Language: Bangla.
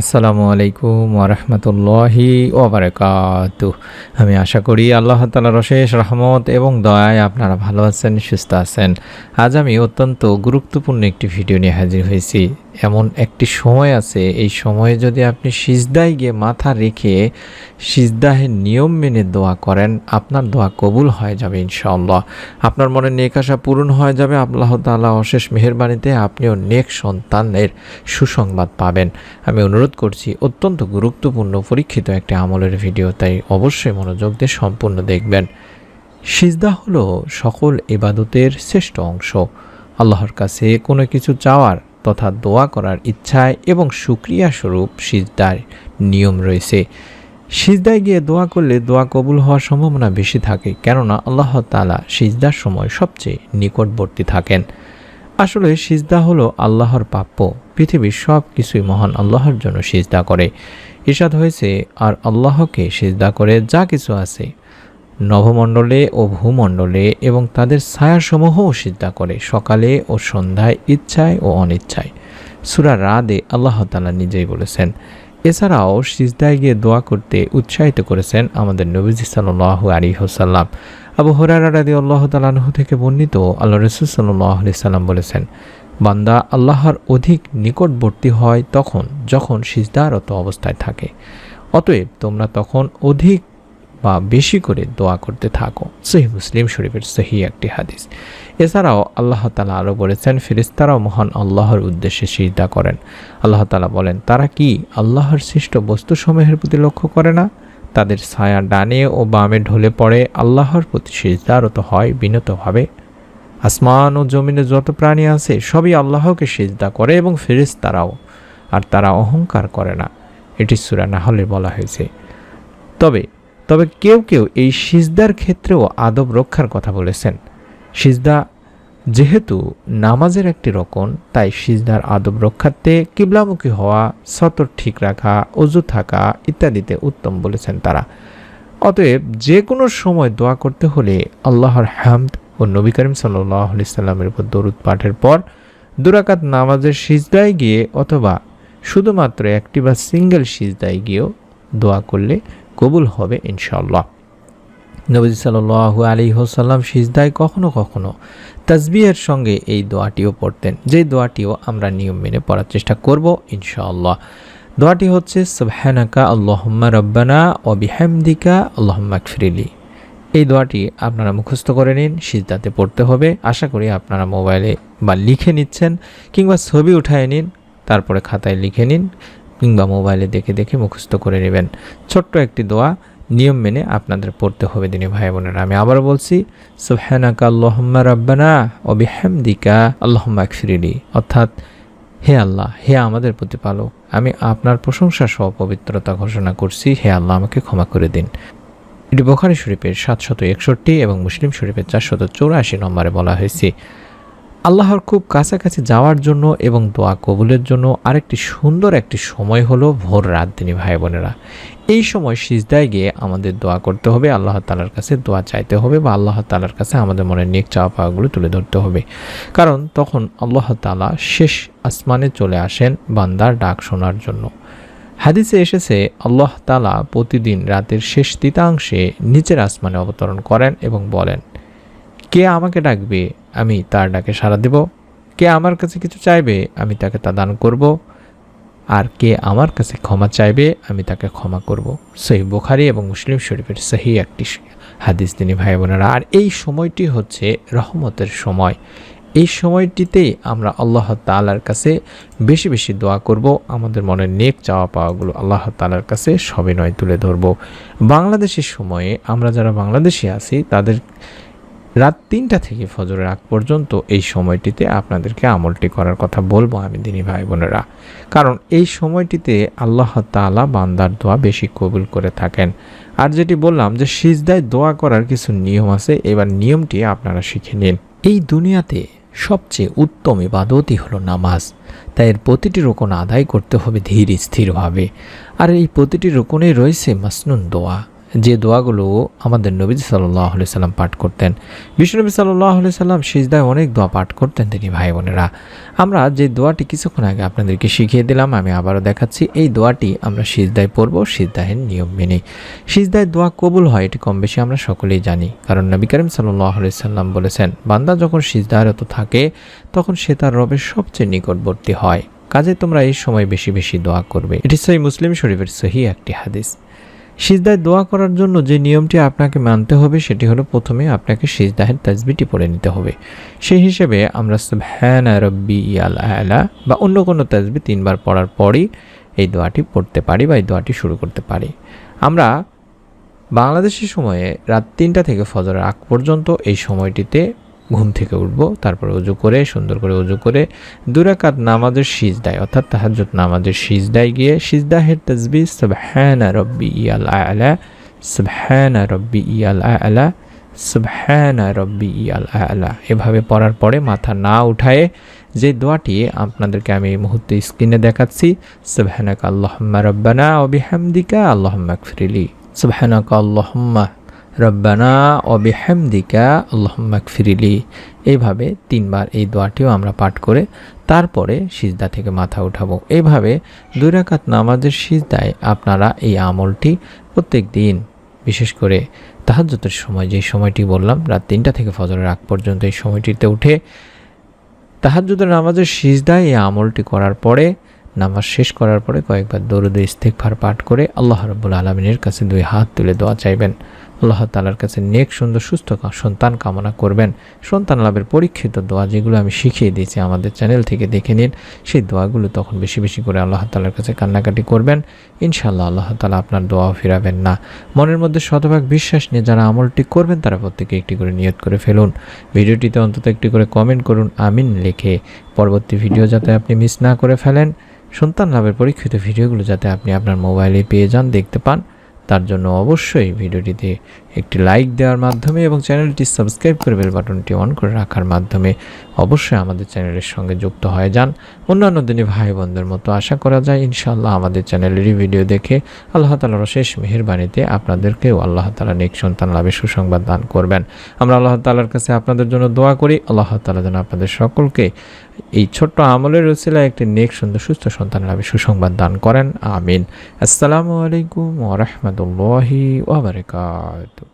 আসসালামু আলাইকুম ওরহমতুল্লাহি ওবরাকাত আমি আশা করি আল্লাহ তালার অশেষ রহমত এবং দয়ায় আপনারা ভালো আছেন, সুস্থ আছেন। আজ আমি অত্যন্ত গুরুত্বপূর্ণ একটি ভিডিও নিয়ে হাজির হয়েছি। এমন একটি সময় আছে, এই সময়ে যদি আপনি সিজদায় গিয়ে মাথা রেখে সিজদাহের নিয়ম মেনে দোয়া করেন, আপনার দোয়া কবুল হয়ে যাবে ইনশাআল্লাহ। আপনার মনে নেক আশা পূরণ হয়ে যাবে, আল্লাহ তাআলা অশেষ মেহেরবানিতে আপনিও নেক সন্তানের সুসংবাদ পাবেন। আমি অনুরোধ করছি, অত্যন্ত গুরুত্বপূর্ণ পরীক্ষিত একটি আমলের ভিডিও, তাই অবশ্যই মনোযোগ দিয়ে সম্পূর্ণ দেখবেন। সিজদা হলো সকল ইবাদতের শ্রেষ্ঠ অংশ। আল্লাহর কাছে কোনো কিছু চাওয়ার তথা দোয়া করার ইচ্ছায় এবং সুক্রিয়া স্বরূপ সিজদার নিয়ম রয়েছে। সিজদায় গিয়ে দোয়া করলে দোয়া কবুল হওয়ার সম্ভাবনা বেশি থাকে, কেননা আল্লাহ তালা সিজদার সময় সবচেয়ে নিকটবর্তী থাকেন। আসলে সিজদা হলো আল্লাহর প্রাপ্য, পৃথিবীর সব কিছুই মহান আল্লাহর জন্য সিজদা করে। ইরশাদ হয়েছে, আর আল্লাহকে সিজদা করে যা কিছু আছে। নভমণ্ডলে ও ভূমণ্ডলে এবং তাদের ছায়াসমূহও সিদ্ধা করে সকালে ও সন্ধ্যায় ইচ্ছায় ও অনিচ্ছায়। সুরা রাদে আল্লাহ তালা নিজেই বলেছেন, এছাড়াও সিজদায় গিয়ে দোয়া করতে উৎসাহিত করেছেন আমাদের নবীজি সাল্লাহ আলী হোসাল্লাম আবু হরারা রাদি আল্লাহ তালাহ থেকে বর্ণিত, আল্লাহ রসুল সাল্লাহ আলি সাল্লাম বলেছেন, বান্দা আল্লাহর অধিক নিকটবর্তী হয় তখন, যখন সিজদারত অবস্থায় থাকে। অতএব তোমরা তখন অধিক বা বেশি করে দোয়া করতে থাকো। সহি মুসলিম শরীফের সহি একটি হাদিস। এছাড়াও আল্লাহ তালা আরও বলেছেন ফেরিস্তারাও মহান আল্লাহর উদ্দেশ্যে সিজদা করেন। আল্লাহ তালা বলেন, তারা কি আল্লাহর সৃষ্ট বস্তুসমূহের প্রতি লক্ষ্য করে না? তাদের ছায়া ডানে ও বামে ঢলে পড়ে, আল্লাহর প্রতি সিজদারত হয় বিনতভাবে? আসমান ও জমিনে যত প্রাণী আছে, সবই আল্লাহকে সিজদা করে এবং ফেরিস্তারাও আর তারা অহংকার করে না। এটি সুরা না হলে বলা হয়েছে। তবে তবে কেউ কেউ এই সিজদার ক্ষেত্রেও আদব রক্ষার কথা বলেছেন। সিজদা যেহেতু নামাজের একটি রকম, তাই সিজদার আদব রক্ষার্থে কিবলামুখী হওয়া, সতর ঠিক রাখা, অজু থাকা ইত্যাদিতে উত্তম বলেছেন তারা। অতএব যে কোনো সময় দোয়া করতে হলে আল্লাহর হ্যামদ ও নবী করিম সাল্লাহ সাল্লামের উপর দরুদ পাঠের পর দুরাকাত নামাজের সিজদায় গিয়ে অথবা শুধুমাত্র একটি বা সিঙ্গেল সিজদায় গিয়েও দোয়া করলে কবুল হবে ইনশাল্লাহ নবী সাল্লু আলী হোসাল্লাম সিজদায় কখনো কখনো তাজবিহের সঙ্গে এই দোয়াটিও পড়তেন। যেই দোয়াটিও আমরা নিয়ম মেনে পড়ার চেষ্টা করব ইনশাআল্লাহ। দোয়াটি হচ্ছে, সবহানাকা আল্লাহম্মা রব্বানা ও বিহামদিকা আল্লাহম্মা ফিরিলি এই দোয়াটি আপনারা মুখস্থ করে নিন, সিজদাতে পড়তে হবে। আশা করি আপনারা মোবাইলে বা লিখে নিচ্ছেন কিংবা ছবি উঠায় নিন, তারপরে খাতায় লিখে নিন। কিংবা মোবাইলে দেখে দেখে মুখস্থ করে নেবেন। ছোট্ট একটি দোয়া নিয়ম মেনে আপনাদের পড়তে হবে দিনী ভাই বোনেরা। আমি আবার বলছি, সুবহানাকা আল্লাহুম্মা রাব্বানা ও বিহামদিকা আল্লাহুম্মা আকফিরিলি। অর্থাৎ, হে আল্লাহ, হে আমাদের প্রতিপালক, আমি আপনার প্রশংসা সহ পবিত্রতা ঘোষণা করছি। হে আল্লাহ, আমাকে ক্ষমা করে দিন। এটি বোখারি শরীফের সাতশত একষট্টি এবং মুসলিম শরীফের চারশত চৌরাশি নম্বরে বলা হয়েছে আল্লাহর খুব কাছাকাছি যাওয়ার জন্য এবং দোয়া কবুলের জন্য আরেকটি সুন্দর একটি সময় হলো ভোর রাত, দিনী ভাই বোনেরা। এই সময় সিজদায় গিয়ে আমাদের দোয়া করতে হবে, আল্লাহ তালার কাছে দোয়া চাইতে হবে বা আল্লাহ তালার কাছে আমাদের মনের নেক চাওয়া পাওয়াগুলো তুলে ধরতে হবে। কারণ তখন আল্লাহ তালা শেষ আসমানে চলে আসেন বান্দার ডাক শোনার জন্য। হাদিসে এসেছে, আল্লাহ তালা প্রতিদিন রাতের শেষ তৃতাংশে নিচের আসমানে অবতরণ করেন এবং বলেন কে আমাকে ডাকবে, আমি তার ডাকে সাড়া দেব। কে আমার কাছে কিছু চাইবে, আমি তাকে তা দান করব। আর কে আমার কাছে ক্ষমা চাইবে, আমি তাকে ক্ষমা করব। সহি বোখারি এবং মুসলিম শরীফের সহি একটি হাদিস। তিনি ভাই বোনেরা, আর এই সময়টি হচ্ছে রহমতের সময়। এই সময়টিতেই আমরা আল্লাহ তালার কাছে বেশি বেশি দোয়া করব। আমাদের মনের নেক চাওয়া পাওয়াগুলো আল্লাহ তালার কাছে সবিনয় তুলে ধরব। বাংলাদেশের সময়ে আমরা যারা বাংলাদেশে আছি, তাদের রাত তিনটা থেকে ফজরের আগ পর্যন্ত এই সময়টিতে আপনাদেরকে আমলটি করার কথা বলব আমি, দিনী ভাই বোনেরা। কারণ এই সময়টিতে আল্লাহ তালা বান্দার দোয়া বেশি কবুল করে থাকেন। আর যেটি বললাম যে সিজদায় দোয়া করার কিছু নিয়ম আছে, এবার নিয়মটি আপনারা শিখে নিন। এই দুনিয়াতে সবচেয়ে উত্তম ইবাদতই হলো নামাজ। তাই এর প্রতিটি রোকন আদায় করতে হবে ধীর স্থিরভাবে। আর এই প্রতিটি রোকনে রয়েছে মাসনুন দোয়া। যে দোয়াগুলো আমাদের নবী সাল্লাহ আলি সাল্লাম পাঠ করতেন। বিষ্ণুনবী সাল্লাহ আলি সাল্লাম সিজদায় অনেক দোয়া পাঠ করতেন তিনি ভাই বোনেরা। আমরা যে দোয়াটি কিছুক্ষণ আগে আপনাদেরকে শিখিয়ে দিলাম, আমি আবারও দেখাচ্ছি, এই দোয়াটি আমরা সিজদায় পড়ব, সিজদাহের নিয়ম মেনে। সিজদায় দোয়া কবুল হয়, এটি কম বেশি আমরা সকলেই জানি। কারণ নবী করিম সাল্লাহ আলি সাল্লাম বলেছেন, বান্দা যখন সিজদায়রত থাকে, তখন সে তার রবের সবচেয়ে নিকটবর্তী হয়। কাজে তোমরা এই সময় বেশি বেশি দোয়া করবে। এটি সহি মুসলিম শরীফের সহি একটি হাদিস। সিজদায় দোয়া করার জন্য যে নিয়মটি আপনাকে মানতে হবে, সেটি হলো প্রথমে আপনাকে সিজদাহের তাজবিটি পড়ে নিতে হবে। সেই হিসেবে আমরা সুবহানা রব্বি ইয়াল আলা বা অন্য কোনো তাজবি তিনবার পড়ার পরই এই দোয়াটি পড়তে পারি বা এই দোয়াটি শুরু করতে পারি। আমরা বাংলাদেশের সময়ে রাত তিনটা থেকে ফজরের আগ পর্যন্ত এই সময়টিতে ঘুম থেকে উঠব, তারপর অজু করে, সুন্দর করে অজু করে দুরাকাত নামাজের সিজদায়, অর্থাৎ তাহাজ্জুদ নামাজের সিজদায় গিয়ে, সিজদাহের তসবি সুবহানা রব্বি ইয়াল আলা, সুবহানা রব্বি ইয়াল আলা, সুবহানা রব্বি ইয়াল আলা। এভাবে পড়ার পরে মাথা না উঠায়ে যে দোয়াটি আপনাদেরকে আমি এই মুহূর্তে স্ক্রিনে দেখাচ্ছি সুবহানাকা আল্লাহুম্মা রব্বানা ওয়া বিহামদিকা আল্লাহুম্মা গফিরলি সুবহানাকা আল্লাহুম্মা রব্বানা অবিহামদিকা আল্লাহম্মাক ফিরিলি এইভাবে তিনবার এই দোয়াটিও আমরা পাঠ করে তারপরে সিজদা থেকে মাথা উঠাবো। এইভাবে দুই রাকাত নামাজের সিজদায় আপনারা এই আমলটি প্রত্যেক দিন, বিশেষ করে তাহাজ্জতের সময়, যে সময়টি বললাম, রাত তিনটা থেকে ফজরের আগ পর্যন্ত এই সময়টিতে উঠে তাহাজ্জুদের নামাজের সিজদায় এই আমলটি করার পরে, নামাজ শেষ করার পরে কয়েকবার দরুদ ইস্তেকফার পাঠ করে আল্লাহ রব্বুল আলমিনের কাছে দুই হাত তুলে দোয়া চাইবেন। আল্লাহ তালার কাছে নেক, সুন্দর, সুস্থ সন্তান কামনা করবেন। সন্তান লাভের পরীক্ষিত দোয়া যেগুলো আমি শিখিয়ে দিয়েছি আমাদের চ্যানেল থেকে দেখে নিন। সেই দোয়াগুলো তখন বেশি বেশি করে আল্লাহ তালার কাছে কান্নাকাটি করবেন। ইনশাল্লাহ আল্লাহ তালা আপনার দোয়াও ফিরাবেন না। মনের মধ্যে শতভাগ বিশ্বাস নিয়ে যারা আমলটি করবেন, তারা প্রত্যেকে একটি করে নিয়ত করে ফেলুন। ভিডিওটিতে অন্তত একটি করে কমেন্ট করুন, আমিন লিখে। পরবর্তী ভিডিও যাতে আপনি মিস না করে ফেলেন। সন্তান লাভের পরীক্ষিত ভিডিওগুলো যাতে আপনি আপনার মোবাইলে পেয়ে যান, দেখতে পান। তার জন্য অবশ্যই ভিডিওটিতে একটি লাইক দেওয়ার মাধ্যমে এবং চ্যানেলটি সাবস্ক্রাইব করে বেল বাটনটি অন করে রাখার মাধ্যমে অবশ্যই আমাদের চ্যানেলের সঙ্গে যুক্ত হয়ে যান। অন্যান্য দিনে ভাই বোনদের মতো আশা করা যায় ইনশাআল্লাহ আমাদের চ্যানেলেরই ভিডিও দেখে আল্লাহ তালার শেষ মেহরবানিতে আপনাদেরকেও আল্লাহ তালা নেক সন্তান লাভের সুসংবাদ দান করবেন। আমরা আল্লাহ তালার কাছে আপনাদের জন্য দোয়া করি। আল্লাহ তালা যেন আপনাদের সকলকে এই ছোট্ট আমলের রসিলায় একটি নেক, সুন্দর, সুস্থ সন্তান লাভের সুসংবাদ দান করেন। আমিন। আসসালামু আলাইকুম ওরহমতুল্লাহি ওবরাকাতু